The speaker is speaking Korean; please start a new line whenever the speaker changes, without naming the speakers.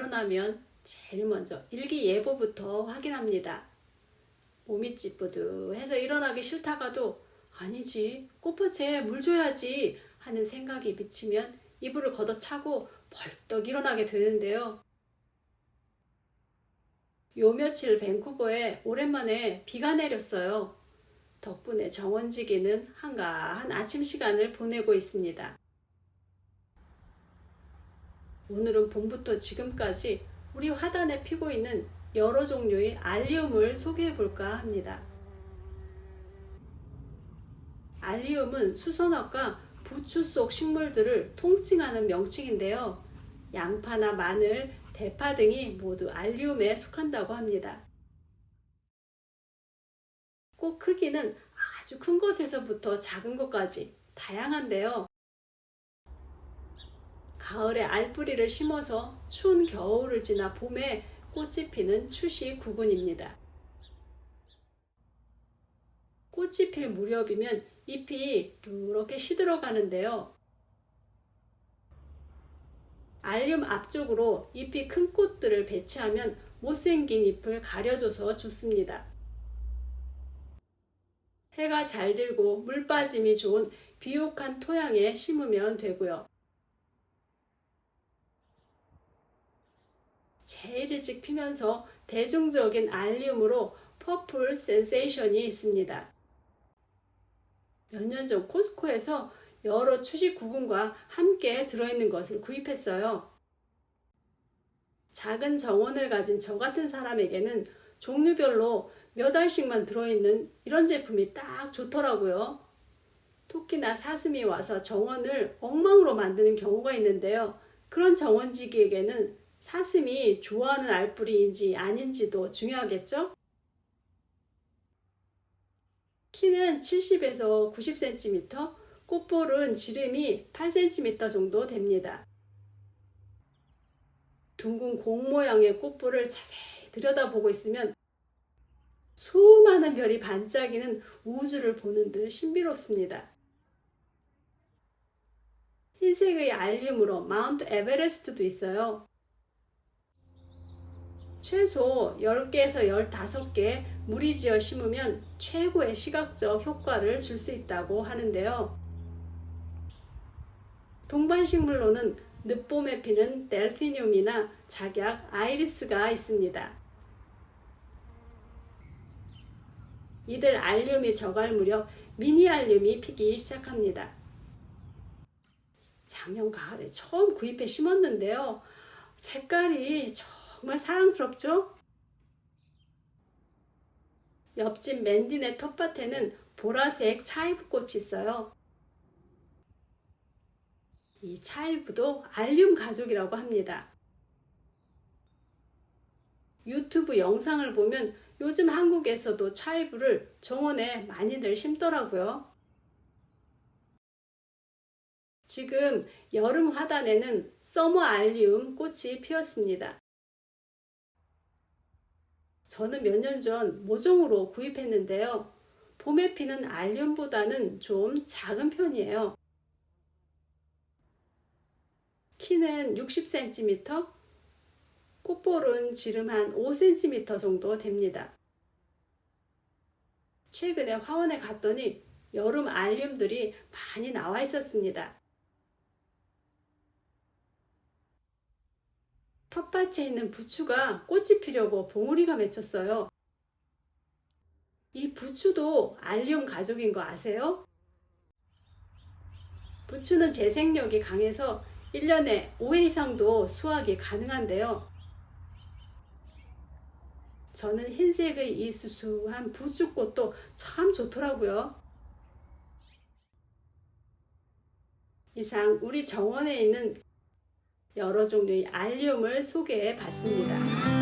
일어나면 제일 먼저 일기예보부터 확인합니다. 몸이 찌뿌드해서 일어나기 싫다가도 아니지 꽃밭에 물 줘야지 하는 생각이 미치면 이불을 걷어차고 벌떡 일어나게 되는데요. 요 며칠 밴쿠버에 오랜만에 비가 내렸어요. 덕분에 정원지기는 한가한 아침 시간을 보내고 있습니다. 오늘은 봄부터 지금까지 우리 화단에 피고 있는 여러 종류의 알리움을 소개해 볼까 합니다. 알리움은 수선화과 부추 속 식물들을 통칭하는 명칭인데요. 양파나 마늘, 대파 등이 모두 알리움에 속한다고 합니다. 꽃 크기는 아주 큰 것에서부터 작은 것까지 다양한데요. 가을에 알뿌리를 심어서 추운 겨울을 지나 봄에 꽃이 피는 추시 구근입니다. 꽃이 필 무렵이면 잎이 이렇게 시들어 가는데요. 알륨 앞쪽으로 잎이 큰 꽃들을 배치하면 못생긴 잎을 가려줘서 좋습니다. 해가 잘 들고 물 빠짐이 좋은 비옥한 토양에 심으면 되고요. 제일 일찍 피면서 대중적인 알리움으로 퍼플 센세이션이 있습니다. 몇 년 전 코스코에서 여러 추식 구근과 함께 들어있는 것을 구입했어요. 작은 정원을 가진 저 같은 사람에게는 종류별로 몇 알씩만 들어있는 이런 제품이 딱 좋더라고요. 토끼나 사슴이 와서 정원을 엉망으로 만드는 경우가 있는데요. 그런 정원지기에게는 사슴이 좋아하는 알뿌리인지 아닌지도 중요하겠죠? 키는 70에서 90cm, 꽃볼은 지름이 8cm 정도 됩니다. 둥근 공 모양의 꽃볼을 자세히 들여다보고 있으면 수많은 별이 반짝이는 우주를 보는 듯 신비롭습니다. 흰색의 알륨으로 마운트 에베레스트도 있어요. 최소 10개에서 15개 무리지어 심으면 최고의 시각적 효과를 줄 수 있다고 하는데요. 동반식물로는 늦봄에 피는 델피늄이나 작약 아이리스가 있습니다. 이들 알륨이 저갈 무렵 미니 알륨이 피기 시작합니다. 작년 가을에 처음 구입해 심었는데요. 색깔이 정말 사랑스럽죠? 옆집 맨디네 텃밭에는 보라색 차이브꽃이 있어요. 이 차이브도 알륨 가족이라고 합니다. 유튜브 영상을 보면 요즘 한국에서도 차이브를 정원에 많이들 심더라고요. 지금 여름 화단에는 서머 알리움 꽃이 피었습니다. 저는 몇 년 전 모종으로 구입했는데요. 봄에 피는 알륨보다는 좀 작은 편이에요. 키는 60cm, 꽃볼은 지름 한 5cm 정도 됩니다. 최근에 화원에 갔더니 여름 알륨들이 많이 나와 있었습니다. 텃밭에 있는 부추가 꽃이 피려고 봉우리가 맺혔어요. 이 부추도 알륨 가족인 거 아세요? 부추는 재생력이 강해서 1년에 5회 이상도 수확이 가능한데요. 저는 흰색의 이 수수한 부추꽃도 참 좋더라고요. 이상 우리 정원에 있는 여러 종류의 알륨을 소개해 봤습니다.